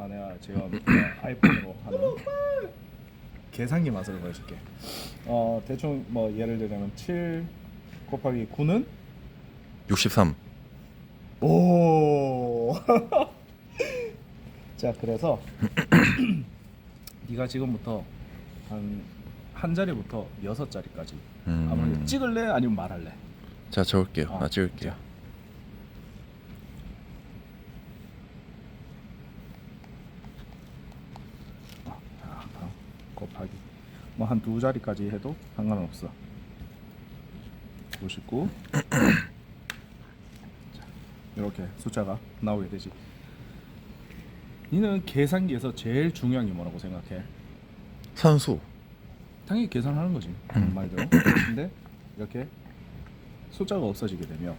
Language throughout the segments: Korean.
아 내가 지금 그 아이폰으로 하는 계산기 맛을 보여줄게. 어 대충 뭐 예를 들자면 7 곱하기 9는 63. 오. 자 그래서 네가 지금부터 한 한 자리부터 여섯 자리까지 음. 아무래도 찍을래 아니면 말할래? 자 적을게요. 어, 나 찍을게요. 자. 어, 자, 다음 곱하기 뭐 한 두 자리까지 해도 상관은 없어. 59 자, 이렇게 숫자가 나오게 되지. 니는 계산기에서 제일 중요한 게 뭐라고 생각해? 산수. 당연히 계산하는 거지 음. 말대로. 근데 이렇게 숫자가 없어지게 되면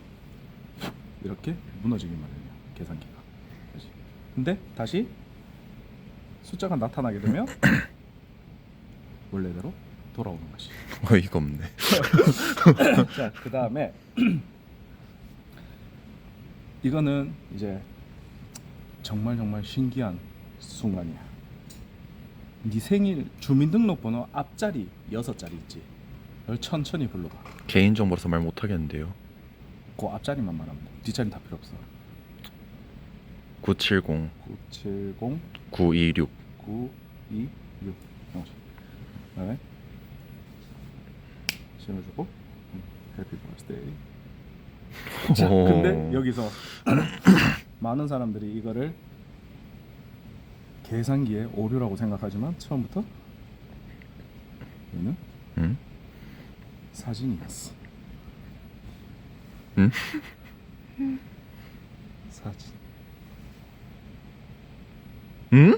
이렇게 무너지게 마련이야 계산기가. 그렇지? 근데 다시 숫자가 나타나게 되면 원래대로 돌아오는 것이. 어이가 없네. 자, 그 다음에 이거는 이제 정말 정말 신기한 순간이야. 네 생일 주민등록번호 앞자리 여섯 자리 있지. 그걸 천천히 불러봐. 개인 정보라서 말 못 하겠는데요. 그 앞자리만 말하면 돼. 뒷자리 다 필요 없어. 970 970 926 926 영시. 그다음에 심어주고 해피 버스데이. 자, 오. 근데 여기서 많은 사람들이 이거를 계산기의 오류라고 생각하지만 처음부터 얘는 응? 사진이었어. 응? 사진. 응?